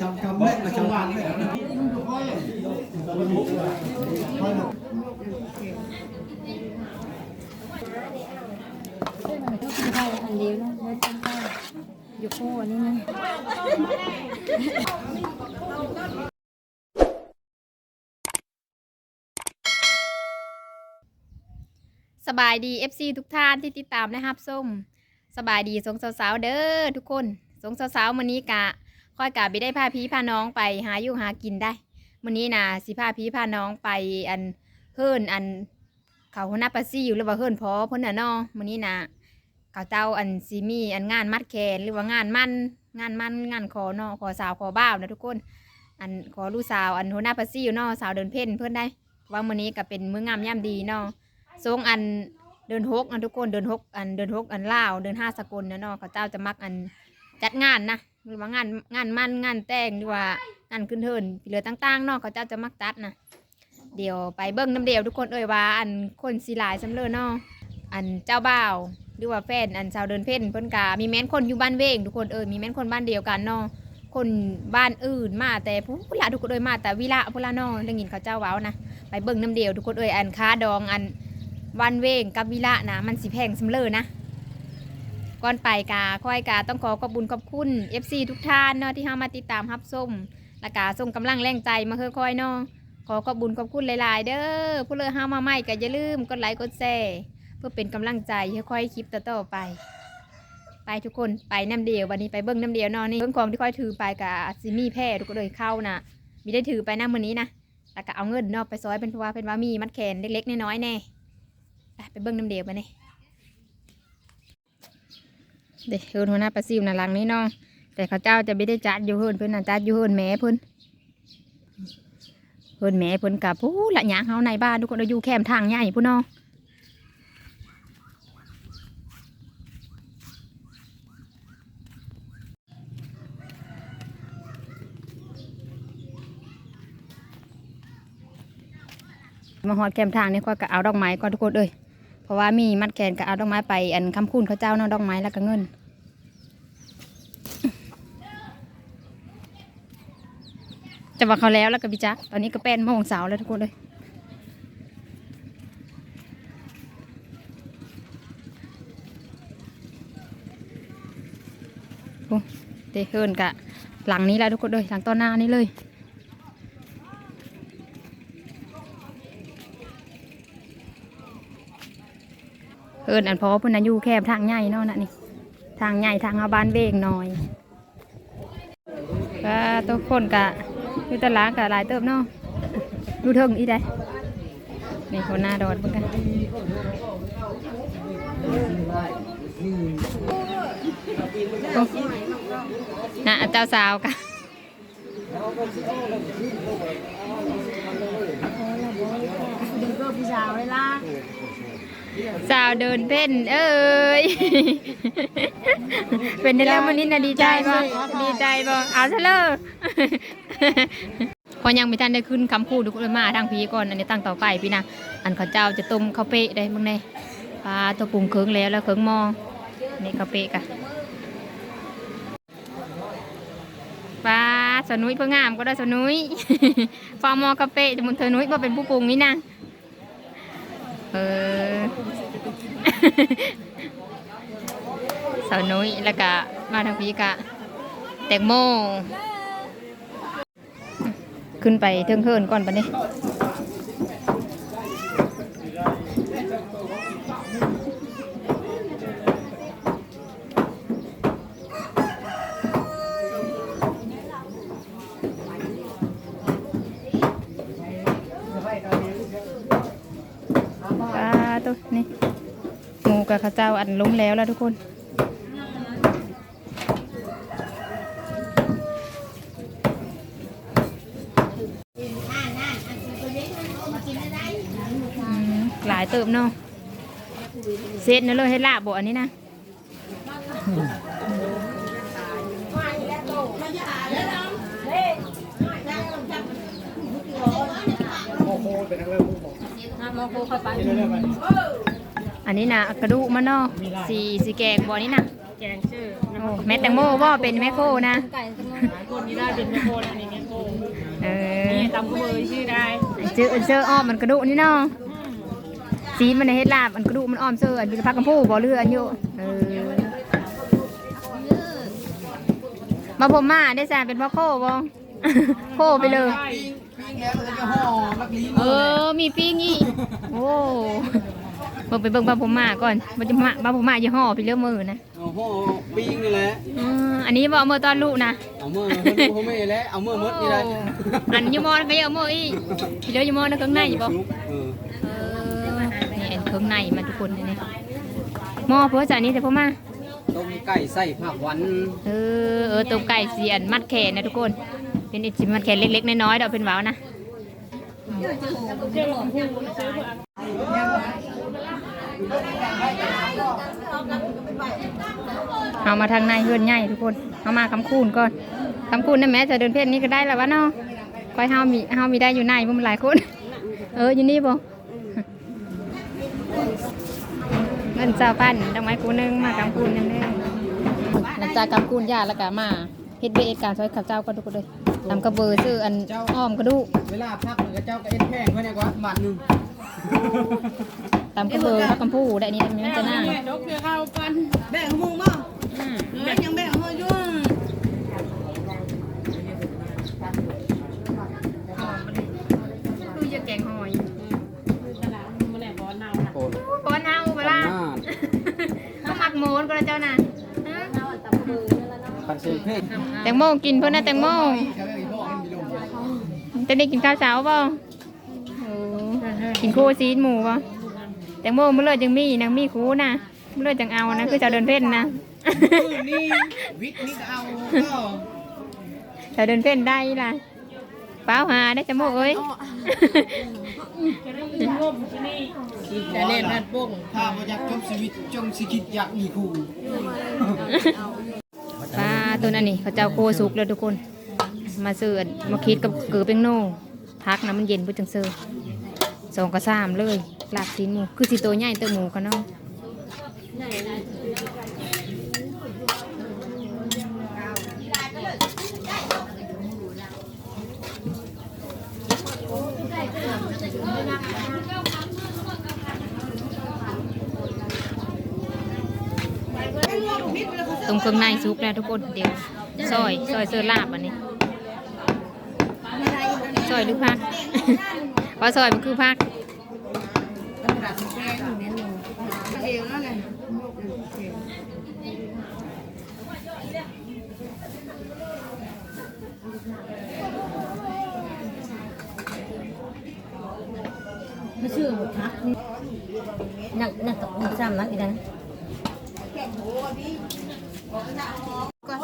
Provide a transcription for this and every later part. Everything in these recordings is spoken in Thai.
ทำคำแม่มาชาวบ้านเนี่ยใช่อันเดียวนะแล้วจังก็อยู่คู่อันนี้นะสบายดี FC ทุกท่านที่ติดตามนะครับส้ม สบายดีสงสาวๆเด้อทุกคนสงสาวๆมื้อนี้กะค่อยกะไปได้พาพี่พาน้องไปหาอยู่หากินได้มื้อนี้นะสิพาพี่พาน้องไปอันเฮิรนอันเขาหัวหน้าปาซี่อยู่หรือว่าเฮิรนพอเพิ่นน่ะเนาะมื้อนี้นะเขาเจ้าอันซีมีอันงานมัดแขนหรือว่างานมั่นงานมั่นงานขอเนาะขอสาวขอบ่าวนะทุกคน อันขอลูกสาวอันหัวหน้าปาซี่อยู่เนาะสาวเดินเพ่นเพิ่นได้ว่ามื้อนี้ก็เป็นมื้องามยามดีเนาะทรงอัน เดินหกอันทุกคนเดินหกอันเดินหกอันล่าวเดินห้าสกุลนะเนาะเขาเจ้าจะมักอันจัดงานนะหรือว่างานงานมั่นงานแต่งหรือว่างานขึ้นเทินเหลือต่างๆเนาะเขาเจ้าจะมักจัดนะเดี๋ยวไปเบิ้งน้ำเดียวทุกคนเอ่ยว่าอันคนสีหลายสำเร็จเนาะอันเจ้าบ่าวหรือว่าแฟนอันชาวเดินเพ่นเพิ่นกามีแม้นคนอยู่บ้านเวงทุกคนเอ่ยมีแม้นคนบ้านเดียวกันเนาะคนบ้านอื่นมาแต่ผู้ละทุกคนเอ่ยมาแต่วิละผู้ละเนาะได้ยินเขาเจ้าว้านะไปเบิ้งน้ำเดียวทุกคนเอ่ยอันค้าดองอัน วันเวงกับวิละนะมันสิแพงสำเลอนะ ก่อนไปกาค่อยกาต้องขอขอบบุญขอบคุณ FC ทุกท่านเนาะที่เข้ามาติดตามรับส้มและกาส่งกำลังแรงใจมาเค่อยๆเนาะขอขอบบุญขอบคุณหลายๆ เด้อผู้เลือห้ามาใหม่ก็อย่าลืมกดไลค์กดแชร์เพื่อเป็นกำลังใจให้ค่อยคลิปต่อๆไป ไปทุกคนไปน้ำเดียววันนี้ไปเบิ้งน้ำเดียวเนาะนี่เบิ้งของที่ค่อยถือไปกับซิมี่แพร่ทุกคนเลยเข้านะมีได้ถือไปนะมื้อนี้นะแล้วก็เอาเงินเนาะไปซอยเป็นเพราะว่าเป็นว่ามีมัดแขนเล็กๆน้อยๆแน่ เบิ้งน้ำเดียวมาเนี่ยเด็กเฮินหัวหน้าปลาซิวน่ะหลังนี้เนาะแต่เขาเจ้าจะไม่ได้จัดอยู่เฮินเพิ่นน่ะจัดอยู่เฮินแม่เพิ่อนเฮินแม่เพิ่อนกับผู้ละหยางเฮาในบ้านทุกคนเราอยู่แคมทางใหญ่ผู้น้องมาหอดแคมทางนี่ก็กะเอาดอกไม้ก่อนทุกคนเอ้ย เพราะว่ามีมัดแขนก็เอาดอกไม้ไป อันคำคุณเขาเจ้าเนาะดอกไม้แล้วก็เงินจะว่าเขาแล้วแล้วก็บิจักตอนนี้ก็เป็นโมงเสาร์แล้วทุกคนเลยโอ้เตะเฮินกะ หลังนี้แล้วทุกคนเลยหลังต้นหน้านี้เลย เอินอันพอพุ่นนะยูแคบทางใหญ่เนาะนะนี่ ทางใหญ่ทางเอาบ้านเวงหน่อยก็ทุกคนกะอยู่ตลาดกะหลายเติบเนาะดูเทิงอีได้นี่คนหน้าดอดเหมือนกันน่ะเจ้าสาวกะดีก็พี่สาวเลยล่ะ สาวเดินเต้นเอ้ย เป็นได้แล้ววันนี้นะดีใจบ่ดีใจบ่เอาซะเลยพอยังไม่ทันได้ขึ้นคำพูดทุกคนมาทางพีก่อน อันนี้ตั้งต่อไปพี่นะ อันข้าวเจ้าจะต้มข้าวเปะได้มึงไงปลาตัวปรุงเคืองแล้วแล้วเคืองหมอนี่ข้าวเปะกะปลาสนุยเพื่องามก็ได้สนุยฟาร์มอข้าวเปะจะมุนเธอนุยว่าเป็นผู้ปรุงนี่นะ ออสาวนุ้ยแล้วก็มาทางพีกะแตงโม ขึ้นไปเทิงเทินก่อนปะนี่ปลา ตัวนี่หมูกับข้าวเจ้าอันล้มแล้วแล้วทุกคนหลายเติมเนาะเซตนั่นเลยให้ลาบบ่อันนี้นะอัน นี้นะกระดูกมันเนาะสีสีแกงบ่อนี้นะแกงชื่อโอ้แม่แตงโมว่าเป็นแม่โคนะ ไก่ทั้งนั้นคนนี้ได้เป็นแม่โคอันนี้แม่โคเออนี่ตำก็เบยชื่อได้เจอเจออ้อมมันกระดูกนี่เนาะสีมันในเฮ็ดลาบมันกระดูกมันอ้อมเสื้ออันเป็นพักกำพูบ่เรืออันอยู่เออมาผมมาได้แซมเป็นพ่อโคบ่โคไปเลย ปิ้งปิ้งแล้วมันจะห่อมักลิ้นเออ มีปิ้งอีกโอ้เบิ่งไปเบิ่งบาผมมาก่อนมันจะมาบาผมมายี่ห้อพี่เลือกมือนะเอาห่อปิ้งนี่แหละอืมอันนี้บอกเมื่อตอนลูกนะเอามือเขาดูเขาไม่แล้วเอามือมดนี่ได้อันยูมอนก็เยอะมืออีกพี่เลือกยูมอนนะเครื่องในอยู่บ่เออเออนี่อันเครื่องในมันทุกคนนี่นี่หม้อเพื่อจากนี้แต่พ่อมาต้มไก่ใส่ผักหวานเออเออต้มไก่เสียนมัดแขนนะทุกคน เป็นอจิมมัดแขนเล็กๆน้อยๆเดอกเป็นหวาวนะเอามาทางในเฮือนใหญ่ทุกคนเอามาคำคูนก่อนคำคูนนั่นแม้จะเดินเพศนี้ก็ได้แล้ววะเนาะคอยเฮามีเฮามีได้อยู่ในบ่มันหลายคน เอออยู่นี่บ่เงินเจ้าพันดอกไม้กูนึงมากำคูนนั่นเองหลังจากกำคูนยาแล้วก็มาเฮ็ดเบเอการซอยข้าเจ้าก็ทุกคนเลย ทำกระเบอร์ซื้ออันอ้อมกระดูกเวลาพักมันก็เจ้าก็เอ็นแห้งไว้เนี่ยกว่าบาทหนึงตำกระเบอร์ข้าวกำพูได้นี่มันจะน่าแม่นกเพื่อเข้ากันแบ่งของมึงบ้างอืมเออยังแบ่งของมึงอยู่คือจะแกงหอยตลาดมันแหลมร้อนเน่าน่ะโอนก้อนเฮาเวลาหน้าเขาหมักโมนก็แล้วเจ้าน่ะฮะปันเสียงเพลงแตงโมกินเพื่อนนะแตงโม จะได้กินข้าวเช้าเปล่าโอ้กินคู่ซีนหมูเปล่าแตงโมเมื่อเลยจังมีนางมีคู่นะเมื่อเลยจังเอานะ คือจะเดินเพ่นนะนี่วิทย์นี่ก็เอาก็จะเดินเพ่นได้ล่ะเปล่าหาได้แตงโมเอ้ยจะได้ยินร่มที่นี่จะเล่นนั่นโป้งถ้ามาอยากจบชีวิตจงสิคิดอยากมีครูปลาตัวนั้นนี่เขาเจ้าโคสุกเลยทุกคน มาซื้ออันมาคิดกับเกือเป็งโน่พักนะมันเย็นเพื่อจังซื้อสองกระซามเลยลาบชิ้นหมูคือสีตัวใหญ่ตัวหมูเขาเนาะตรงเครื่องในซุกแล้วทุกคนเดี๋ยวซอยซอยเสื้อลาบอันนี้ อยหรือพักว่าซอยมันคือพักไม่ชื่อพักนักนักนักซ้ำนักอีกนะก็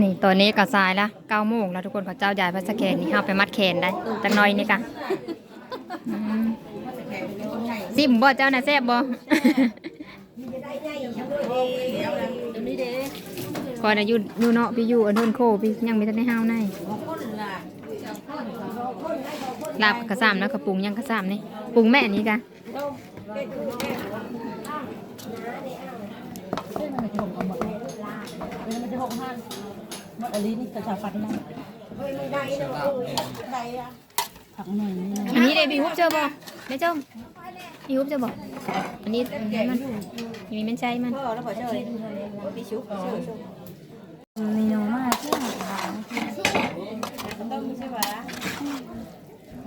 นี่ตอนนี้ก็สายละเก้าโมงแล้วทุกคนเขาเจ้าใหญ่พัสแกนนี่เอาไปมัดแขนได้จักหน้อยนี่กะซิมบ่เจ้าน่ะแซ่บบ่ตัวนี้เด้ก่อนน่ะอยู่อยู่เนาะพี่อยู่อันเทินโคพี่ยังไม่ทันได้ห้าวในลาบกระซามนะกระปุงยังกระซามนี่ปรุงแม่นี้กะ มันจะหกเอาหมดมันจะหกห้านหมดอันนี้นี่กระชาฟันนะผักหน่อยนี่อันนี้ได้พี่ฮุบเจอบ่ได้จ้องพี่ฮุบเจอบ่อันนี้อันนี้มันอันนี้มันใช่มันมีน้องมากเชื่อ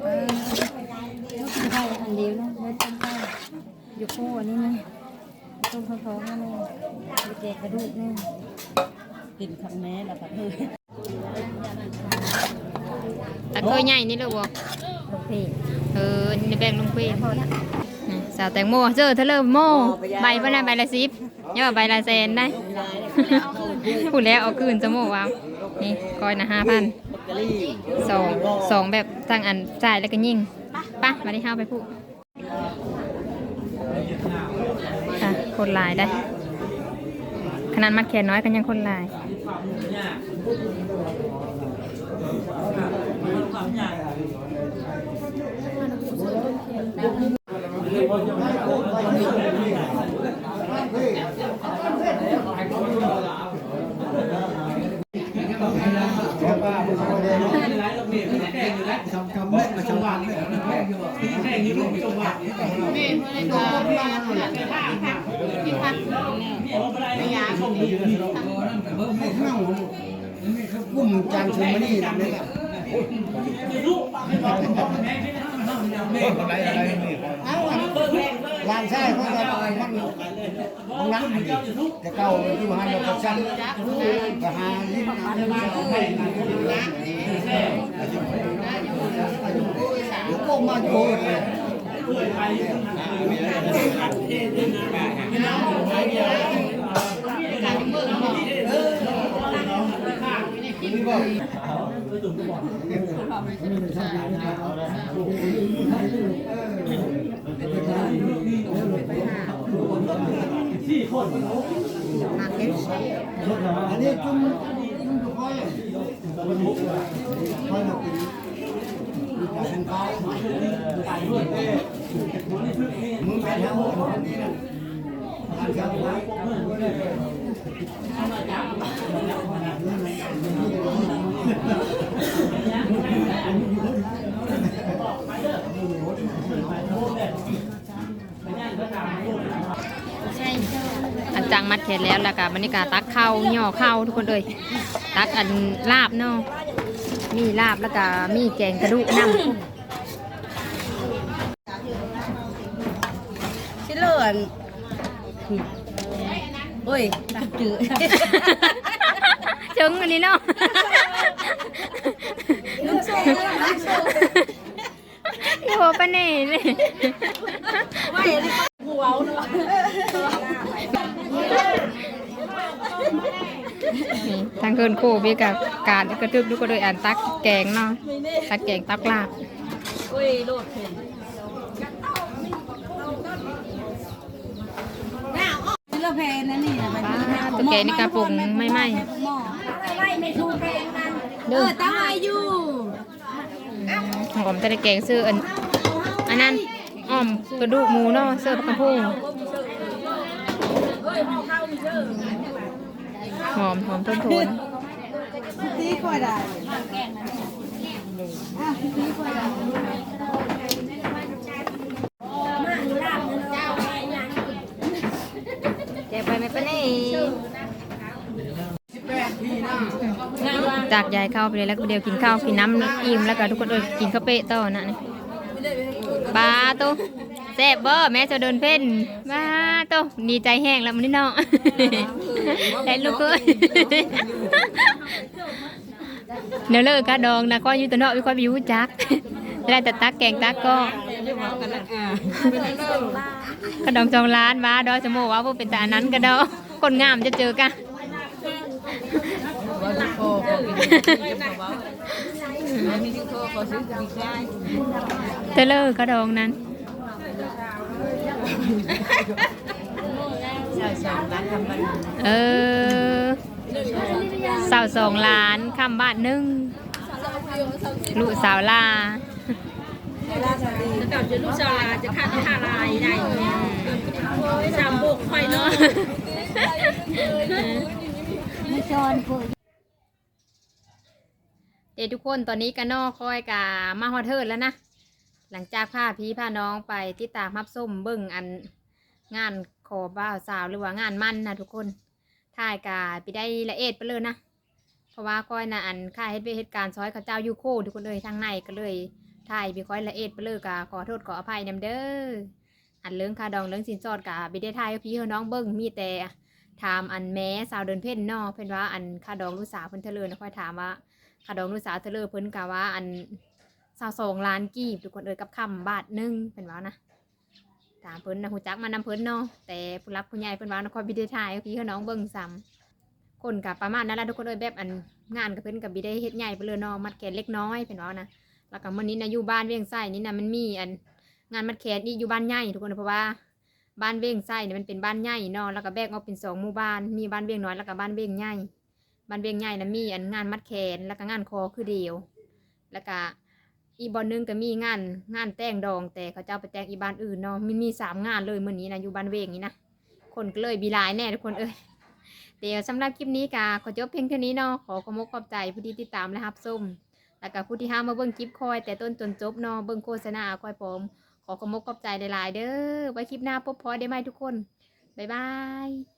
เออลูกไก่อันเดียวนะเนื้อต้มไก่อยู่คู่อันนี้นะต้มท้องๆนั่นเองแกะกระดูกนี่กินขังแม่แล้วก็เฮ้ยตะเคยใหญ่นี่เลยบ่ลูกพี่เออนี่แบ่งลงเพลนสาวแตงโมเจอเธอเริ่มโมใบปะนะใบละสิบย่อใบละแสนได้พูดแล้วเอาคืนจะโมว้าวนี่ก้อยนะห้าพันสองสองแบบทางอันจ่ายแล้วก็ยิงปะมาได้ห้าไปพูดค่ะคนหลายได้ ขนาดมัดแขนน้อยกันยังคนหลายทำคำแม่มาชาว บ้ม่แม่ยืนลูกชาวบ้านนี่แม่เพื่อนก็พี่พักไม่ยากให้ข้าวกุ้มจานชมนี่นะเนี่ยเอาลานใช่เพราะว่ามันมันนักแต่เก่าที่บ้านเราชั้นก็หาลิ้นให้เดี๋ยวก็มาโกนเลย อันนี้จุ่มจุ่มทุกคนค่อยมากินมีแต่ฉันเขา มึงเป็นเท่าคนนี้นะทานข้าวไว้อันจังมัดแขนแล้วแล้วก็บรรยากาศตักเข้าวย่อเข้าวทุกคนเลยตักอันลาบเนาะมีลาบแล้วก็มีแกงกระดูกน้ำ ชิเลินโอ้ยตักจืดจึงอันนี้เนาะนุ่งโซ่นุ่งโซ่โยปะเน่เลยไม่หัวเนาะนี่ทางเกินโควิดกับการกระทึกทุกคนเลยอ่านตักแกงเนาะตักแกงตักลาบโอ้ยโลดเห็นชิล เพนนั่นนี่นะมันป้าตัวแกนี่กระปุกไม่ไหมหม้อไม่ถูกเพนนั่นเออตั้งไว้อยู่หอมตะแกงซื้ออันอันนั้นอ้อมกระดูกหมูเนาะเสื้อผักกระพูหอมหอมทนทนตีกว่าได้อะตีกว่าได้ แกไปไหมปะนี่ จากยายเข้าไปเลยแล้วก็เดี๋ยวกินข้าวกินน้ำอิ่มแล้วก็ทุกคนเออกินข้าวเปะต่อนะนี่ปลาตัวแซ่บเบอร์แม่จะเดินเพ่นมาตัวดีใจแห้งแล้วมันนี่เนาะได้ลูกเอ้ยเดี๋ยวเลิกกระดองนะก็อยู่ตัวเนาะไม่ค่อยมีรู้จักได้แต่ตักแกงตักก็กระดองจองล้านว้าดอยสมโมว่าพวกเป็นแต่อันนั้นกระดองคนงามจะเจอกัน เทเลอร์กระดองนั้นเออสาวสองล้านคำบ้านหนึ่งลูกสาวลาเก่าจะลูกสาวลาจะฆ่าฆ่าลายได้สามบุกคอยเนาะไม่ชอนกู เดทุกคนตอนนี้กันนอคอยกามาฮอเทิร์แล้วนะ หลังจากพาพี่พาน้องไปที่ตามับส้มเบิ่งอันงานขอบ่าวสาวหรือว่างานมั่นนะทุกคนถ่ายกาไปได้ละเอียดไปเลยนะ เพราะว่าคอยนะอันค่าเฮ็ดเวเหตุการณ์ซอยเขาเจ้ายูโคทุกคนเลยทางในก็เลยถ่ายไปคอยละเอียดไปเลยกาขอโทษขออภัยนำเด้ออันเรื่องค่าดองเรื่องสินสอดกาไปได้ถ่ายพี่ให้น้องเบิ่งมีแต่ถามอันแม้สาวเดินเพ่นนอเพ่นว่าอันค่าดองลูกสาวเพิ่นเทะเลนะคอยถามว่า ค่าดองลูกสาเธอเลยเพิ่นกะว่าอันสาวสองล้านกีบทุกคนเอ่ยกับคำบาทหนึ่งเป็นว่านะถามเพิ่นนะหูจักมานำเพิ่นเนาะแต่ผู้รักผู้ใหญ่เพิ่นว่านะคอยบิได้ถ่ายพี่เขาน้องเบิ่งซ้ำคนกับประมาณนั้นละทุกคนเอ่ยแบบอันงานกับเพิ่นกับบิได้เฮ็ดใหญ่ไปเลยเนาะมัดแขนเล็กน้อยเป็นว่านะแล้วก็มื้อนี้นะอยู่บ้านเวียงไส้นี่นะมันมีอันงานมัดแขนนี่อยู่บ้านใหญ่ทุกคนเพราะว่าบ้านเวียงไส้เนี่ยมันเป็นบ้านใหญ่เนาะแล้วก็แบ่งออกเป็นสองหมู่บ้านมีบ้านเวียงน้อยแล้วก็บ้านเวียงใหญ่ บ้านเวียงใหญ่นะมีอันงานมัดแขนแล้วก็งานคอคือเดียว แล้วก็อีบอนหนึงก็มีงานงานแต่งดอง แต่เขาเจ้าไปแต่งอีบ้านอื่นเนาะมีมีสามงานเลยเมื้อนี้นะอยู่บ้านเวงนี่นะคนก็เลยบีลายแน่ทุกคนเอ้ยเดี๋ยวสำหรับคลิปนี้กาขอจบเพียงเท่านี้เนาะขอขอบคุณขอบใจผู้ที่ติดตามและรับชมแล้วก็ผู้ที่ห้ามมาเบิ่งคลิปคอย แต่ต้นจนจบเนาะเบิ่งโฆษณาคอยผมขอขอบคุณขอบใจหลายๆเด้อไว้คลิปหน้าพบพอได้ไหมทุกคนบ๊ายบาย